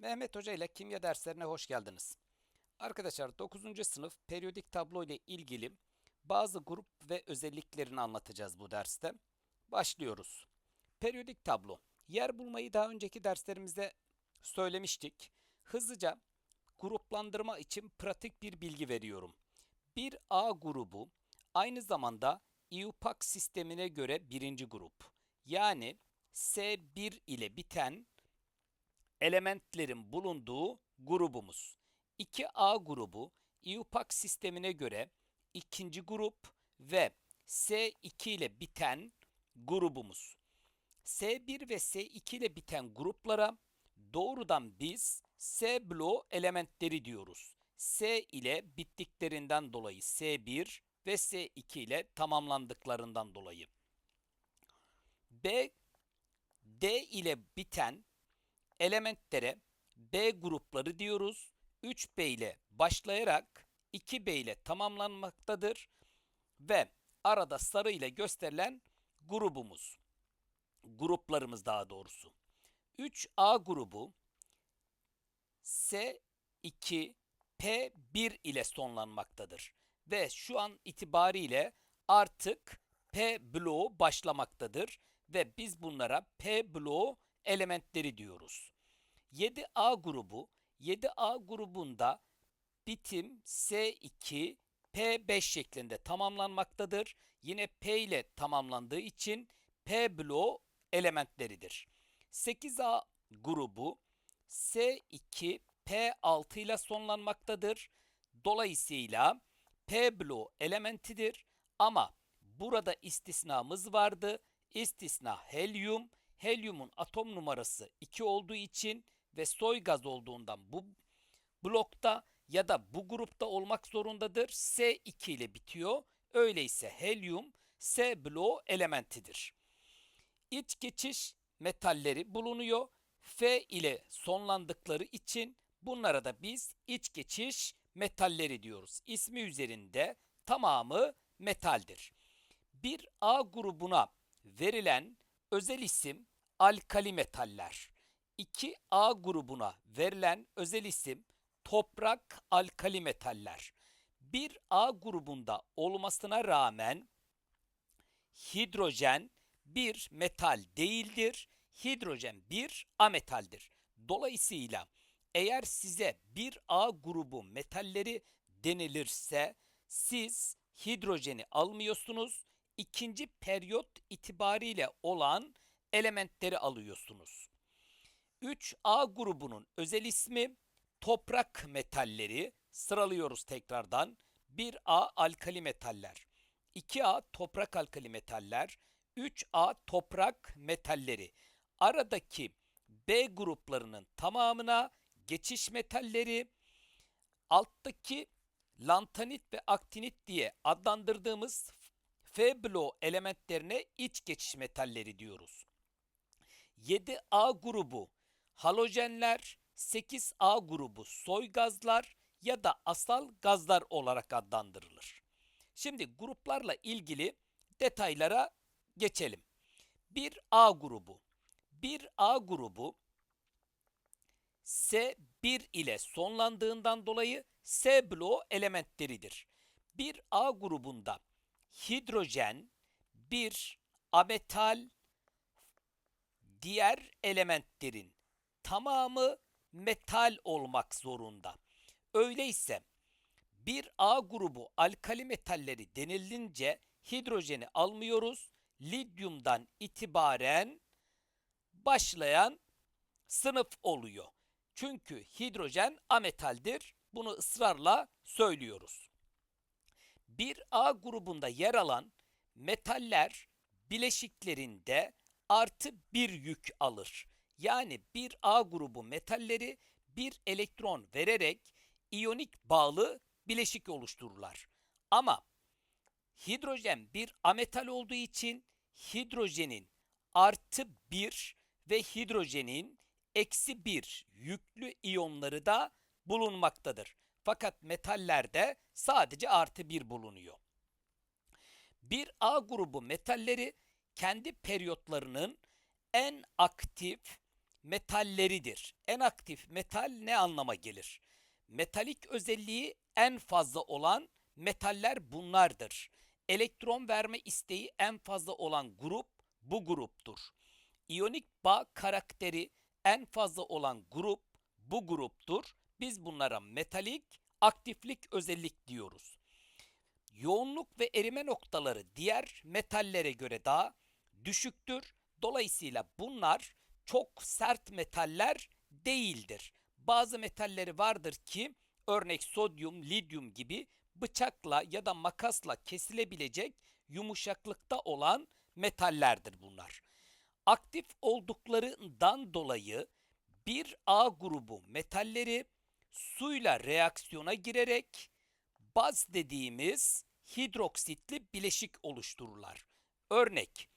Mehmet Hoca ile kimya derslerine hoş geldiniz. Arkadaşlar 9. sınıf periyodik tablo ile ilgili bazı grup ve özelliklerini anlatacağız bu derste. Başlıyoruz. Periyodik tablo. Yer bulmayı daha önceki derslerimizde söylemiştik. Hızlıca gruplandırma için pratik bir bilgi veriyorum. Bir A grubu aynı zamanda IUPAC sistemine göre birinci grup. Yani S1 ile biten elementlerin bulunduğu grubumuz. 2A grubu IUPAC sistemine göre ikinci grup ve S2 ile biten grubumuz. S1 ve S2 ile biten gruplara doğrudan biz S bloğu elementleri diyoruz. S ile bittiklerinden dolayı S1 ve S2 ile tamamlandıklarından dolayı. B, D ile biten elementlere B grupları diyoruz. 3B ile başlayarak 2B ile tamamlanmaktadır ve arada sarı ile gösterilen grubumuz. Gruplarımız daha doğrusu. 3A grubu S2 P1 ile sonlanmaktadır ve şu an itibariyle artık P bloğu başlamaktadır ve biz bunlara P bloğu elementleri diyoruz. 7A grubu 7A grubunda bitim S2 P5 şeklinde tamamlanmaktadır. Yine P ile tamamlandığı için P bloğu elementleridir. 8A grubu S2 P6 ile sonlanmaktadır. Dolayısıyla P bloğu elementidir ama burada istisnamız vardı. İstisna helyum. Helyumun atom numarası 2 olduğu için ve soy gaz olduğundan bu blokta ya da bu grupta olmak zorundadır. S2 ile bitiyor. Öyleyse helyum S bloğu elementidir. İç geçiş metalleri bulunuyor. F ile sonlandıkları için bunlara da biz iç geçiş metalleri diyoruz. İsmi üzerinde tamamı metaldir. Bir A grubuna verilen özel isim alkali metaller. 2A grubuna verilen özel isim toprak alkali metaller. Bir A grubunda olmasına rağmen hidrojen bir metal değildir. Hidrojen bir ametaldir. Dolayısıyla eğer size bir A grubu metalleri denilirse siz hidrojeni almıyorsunuz. İkinci periyot itibariyle olan elementleri alıyorsunuz. 3A grubunun özel ismi toprak metalleri sıralıyoruz tekrardan. 1A alkali metaller, 2A toprak alkali metaller, 3A toprak metalleri. Aradaki B gruplarının tamamına geçiş metalleri, alttaki lantanit ve aktinit diye adlandırdığımız F bloğu elementlerine iç geçiş metalleri diyoruz. 7A grubu halojenler, 8A grubu soy gazlar ya da asal gazlar olarak adlandırılır. Şimdi gruplarla ilgili detaylara geçelim. 1A grubu. 1A grubu S1 ile sonlandığından dolayı S bloğu elementleridir. 1A grubunda hidrojen, bir ametal, diğer elementlerin tamamı metal olmak zorunda. Öyleyse bir A grubu alkali metalleri denilince hidrojeni almıyoruz. Lityumdan itibaren başlayan sınıf oluyor. Çünkü hidrojen ametaldir. Bunu ısrarla söylüyoruz. Bir A grubunda yer alan metaller bileşiklerinde artı bir yük alır. Yani bir A grubu metalleri bir elektron vererek iyonik bağlı bileşik oluştururlar. Ama hidrojen bir ametal olduğu için hidrojenin artı bir ve hidrojenin eksi bir yüklü iyonları da bulunmaktadır. Fakat metallerde sadece artı bir bulunuyor. Bir A grubu metalleri kendi periyotlarının en aktif metalleridir. En aktif metal ne anlama gelir? Metalik özelliği en fazla olan metaller bunlardır. Elektron verme isteği en fazla olan grup bu gruptur. İyonik bağ karakteri en fazla olan grup bu gruptur. Biz bunlara metalik aktiflik özellik diyoruz. Yoğunluk ve erime noktaları diğer metallere göre daha düşüktür. Dolayısıyla bunlar çok sert metaller değildir. Bazı metalleri vardır ki örnek sodyum, lityum gibi bıçakla ya da makasla kesilebilecek yumuşaklıkta olan metallerdir bunlar. Aktif olduklarından dolayı bir A grubu metalleri suyla reaksiyona girerek baz dediğimiz hidroksitli bileşik oluştururlar. Örnek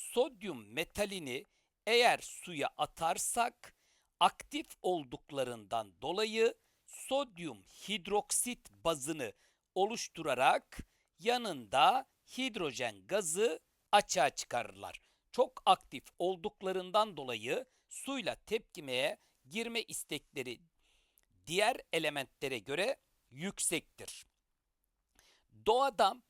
sodyum metalini eğer suya atarsak aktif olduklarından dolayı sodyum hidroksit bazını oluşturarak yanında hidrojen gazı açığa çıkarırlar. Çok aktif olduklarından dolayı suyla tepkimeye girme istekleri diğer elementlere göre yüksektir. Doğada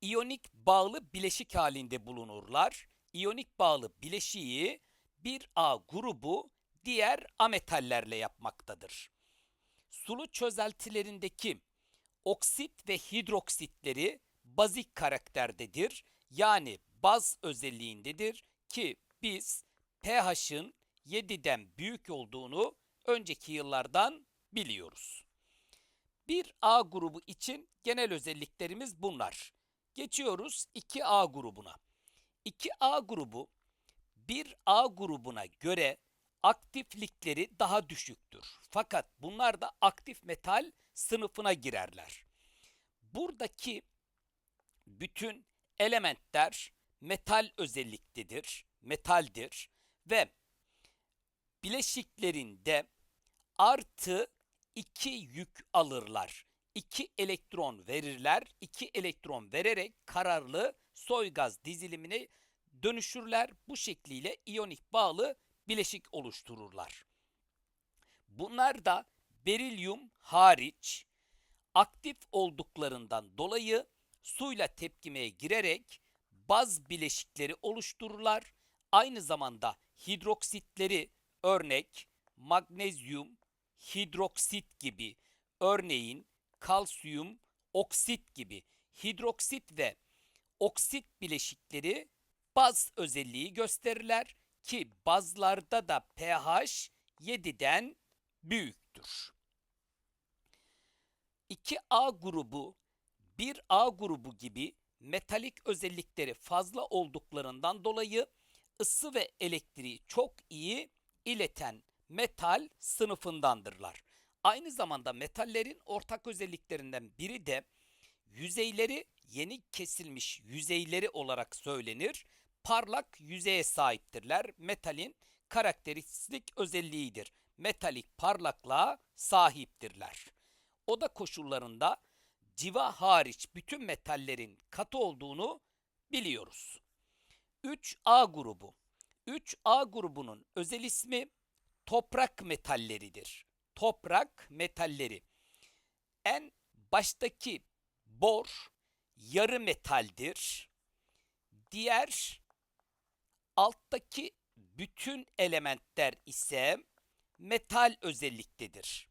iyonik bağlı bileşik halinde bulunurlar. İyonik bağlı bileşiği bir A grubu diğer ametallerle yapmaktadır. Sulu çözeltilerindeki oksit ve hidroksitleri bazik karakterdedir. Yani baz özelliğindedir ki biz pH'ın 7'den büyük olduğunu önceki yıllardan biliyoruz. Bir A grubu için genel özelliklerimiz bunlar. Geçiyoruz 2A grubuna. 2A grubu 1A grubuna göre aktiflikleri daha düşüktür. Fakat bunlar da aktif metal sınıfına girerler. Buradaki bütün elementler metal özelliktedir, metaldir ve bileşiklerinde artı 2 yük alırlar. 2 elektron verirler. 2 elektron vererek kararlı soy gaz dizilimine dönüşürler. Bu şekliyle iyonik bağlı bileşik oluştururlar. Bunlar da berilyum hariç aktif olduklarından dolayı suyla tepkimeye girerek baz bileşikleri oluştururlar. Aynı zamanda hidroksitleri örnek magnezyum, hidroksit gibi örneğin kalsiyum, oksit gibi hidroksit ve oksit bileşikleri baz özelliği gösterirler ki bazlarda da pH 7'den büyüktür. 2A grubu 1A grubu gibi metalik özellikleri fazla olduklarından dolayı ısı ve elektriği çok iyi ileten metal sınıfındandırlar. Aynı zamanda metallerin ortak özelliklerinden biri de yüzeyleri yeni kesilmiş yüzeyleri olarak söylenir. Parlak yüzeye sahiptirler. Metalin karakteristik özelliğidir. Metalik parlaklığa sahiptirler. Oda koşullarında civa hariç bütün metallerin katı olduğunu biliyoruz. 3A grubu. 3A grubunun özel ismi toprak metalleridir. Toprak metalleri. En baştaki bor yarı metaldir. Diğer alttaki bütün elementler ise metal özelliktedir.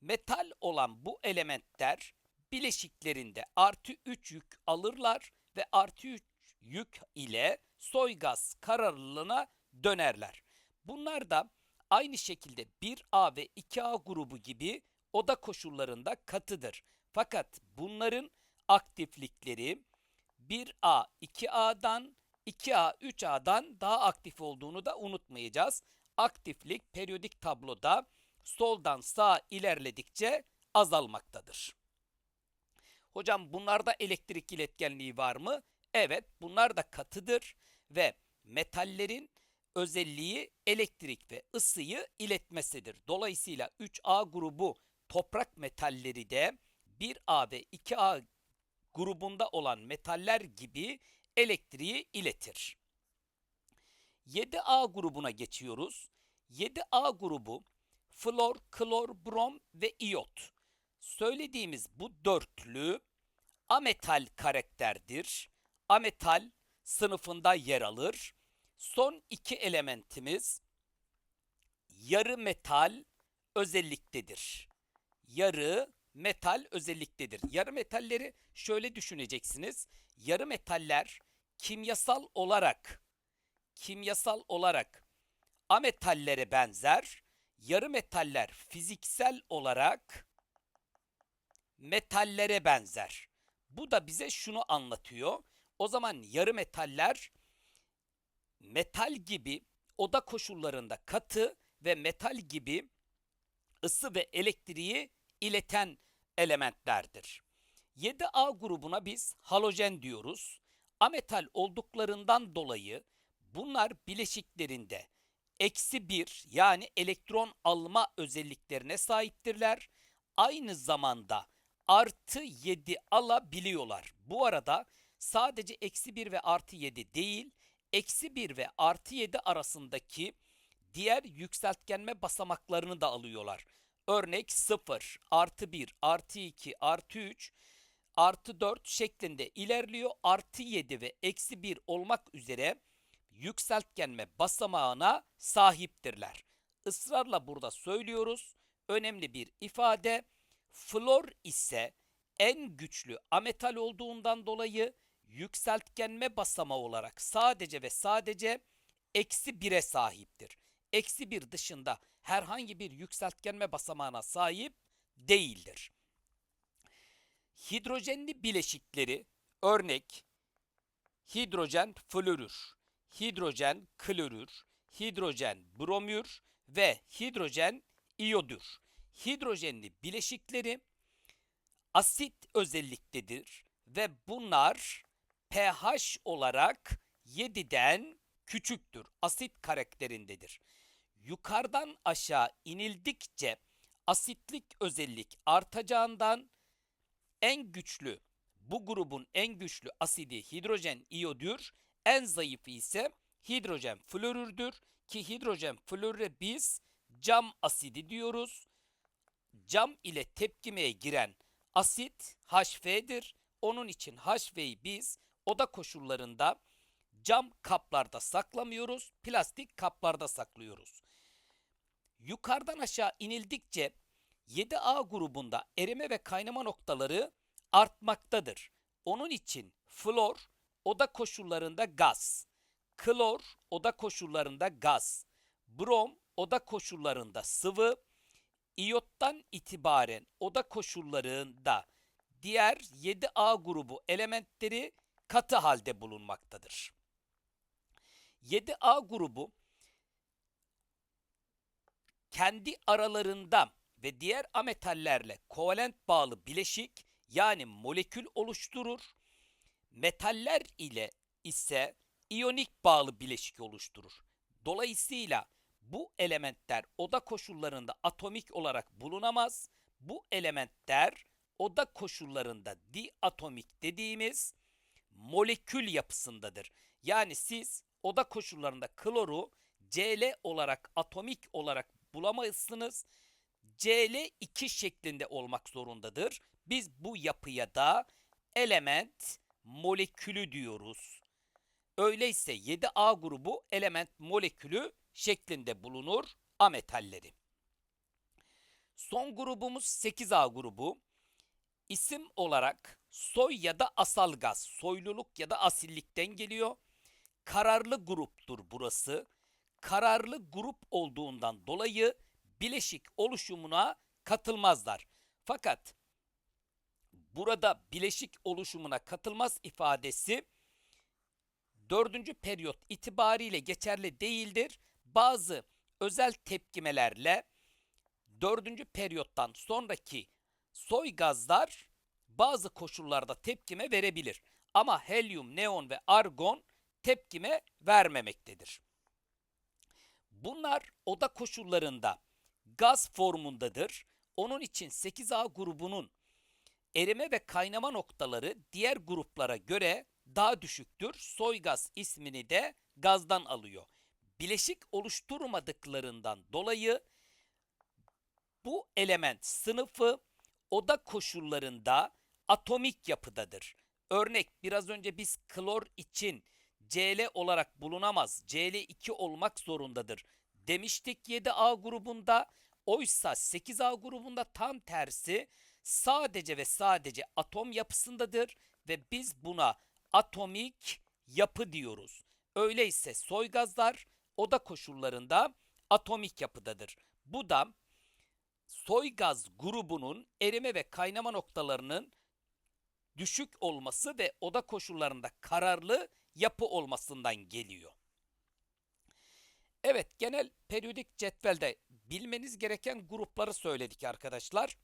Metal olan bu elementler bileşiklerinde artı 3 yük alırlar ve artı 3 yük ile soy gaz kararlılığına dönerler. Bunlar da aynı şekilde 1A ve 2A grubu gibi oda koşullarında katıdır. Fakat bunların aktiflikleri 1A 2A'dan 2A 3A'dan daha aktif olduğunu da unutmayacağız. Aktiflik periyodik tabloda soldan sağa ilerledikçe azalmaktadır. Hocam bunlarda elektrik iletkenliği var mı? Evet bunlar da katıdır ve metallerin özelliği elektrik ve ısıyı iletmesidir. Dolayısıyla 3A grubu toprak metalleri de 1A ve 2A grubunda olan metaller gibi elektriği iletir. 7A grubuna geçiyoruz. 7A grubu flor, klor, brom ve iyot. Söylediğimiz bu dörtlü ametal karakterdir. Ametal sınıfında yer alır. Son iki elementimiz yarı metal özelliktedir. Yarı metal özelliktedir. Yarı metalleri şöyle düşüneceksiniz. Yarı metaller kimyasal olarak kimyasal olarak ametallere benzer. Yarı metaller fiziksel olarak metallere benzer. Bu da bize şunu anlatıyor. O zaman yarı metaller metal gibi oda koşullarında katı ve metal gibi ısı ve elektriği ileten elementlerdir. 7A grubuna biz halojen diyoruz. Ametal olduklarından dolayı bunlar bileşiklerinde eksi 1 yani elektron alma özelliklerine sahiptirler. Aynı zamanda artı 7 alabiliyorlar. Bu arada sadece eksi 1 ve artı 7 değil, eksi 1 ve artı 7 arasındaki diğer yükseltgenme basamaklarını da alıyorlar. Örnek 0, artı 1, artı 2, artı 3, artı 4 şeklinde ilerliyor. Artı 7 ve eksi 1 olmak üzere yükseltgenme basamağına sahiptirler. Israrla burada söylüyoruz. Önemli bir ifade. Flor ise en güçlü ametal olduğundan dolayı yükseltgenme basamağı olarak sadece ve sadece eksi 1'e sahiptir. Eksi 1 dışında herhangi bir yükseltgenme basamağına sahip değildir. Hidrojenli bileşikleri örnek hidrojen florür, hidrojen klorür, hidrojen bromür ve hidrojen iyodür. Hidrojenli bileşikleri asit özelliktedir ve bunlar pH olarak 7'den küçüktür. Asit karakterindedir. Yukarıdan aşağı inildikçe asitlik özellik artacağından en güçlü bu grubun en güçlü asidi hidrojen iyodür. En zayıfı ise hidrojen florürdür ki hidrojen florüre biz cam asidi diyoruz. Cam ile tepkimeye giren asit HF'dir. Onun için HF'yi biz oda koşullarında cam kaplarda saklamıyoruz, plastik kaplarda saklıyoruz. Yukarıdan aşağı inildikçe 7A grubunda erime ve kaynama noktaları artmaktadır. Onun için flor oda koşullarında gaz, klor oda koşullarında gaz, brom oda koşullarında sıvı, iyottan itibaren oda koşullarında diğer 7A grubu elementleri katı halde bulunmaktadır. 7A grubu kendi aralarında ve diğer ametallerle kovalent bağlı bileşik yani molekül oluşturur. Metaller ile ise iyonik bağlı bileşik oluşturur. Dolayısıyla bu elementler oda koşullarında atomik olarak bulunamaz. Bu elementler oda koşullarında diatomik dediğimiz molekül yapısındadır. Yani siz oda koşullarında kloru Cl olarak atomik olarak bulamazsınız. Cl2 şeklinde olmak zorundadır. Biz bu yapıya da element molekülü diyoruz. Öyleyse 7A grubu element molekülü şeklinde bulunur ametalleri. Son grubumuz 8A grubu. İsim olarak soy ya da asal gaz, soyluluk ya da asillikten geliyor. Kararlı gruptur burası. Kararlı grup olduğundan dolayı bileşik oluşumuna katılmazlar. Fakat burada bileşik oluşumuna katılmaz ifadesi dördüncü periyot itibariyle geçerli değildir. Bazı özel tepkimelerle dördüncü periyottan sonraki soy gazlar bazı koşullarda tepkime verebilir. Ama helyum, neon ve argon tepkime vermemektedir. Bunlar oda koşullarında gaz formundadır. Onun için 8A grubunun erime ve kaynama noktaları diğer gruplara göre daha düşüktür. Soy gaz ismini de gazdan alıyor. bileşik oluşturmadıklarından dolayı bu element sınıfı oda koşullarında atomik yapıdadır. Örnek biraz önce biz klor için Cl olarak bulunamaz. Cl2 olmak zorundadır demiştik 7A grubunda. Oysa 8A grubunda tam tersi sadece ve sadece atom yapısındadır ve biz buna atomik yapı diyoruz. Öyleyse soy gazlar oda koşullarında atomik yapıdadır. Bu da soy gaz grubunun erime ve kaynama noktalarının düşük olması ve oda koşullarında kararlı yapı olmasından geliyor. Evet, genel periyodik cetvelde bilmeniz gereken grupları söyledik arkadaşlar.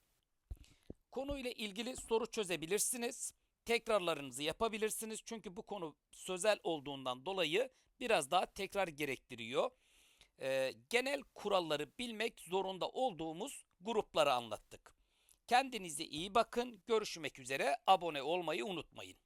Konuyla ilgili soru çözebilirsiniz. Tekrarlarınızı yapabilirsiniz. Çünkü bu konu sözel olduğundan dolayı biraz daha tekrar gerektiriyor. Ee, genel kuralları bilmek zorunda olduğumuz grupları anlattık. Kendinize iyi bakın. Görüşmek üzere. Abone olmayı unutmayın.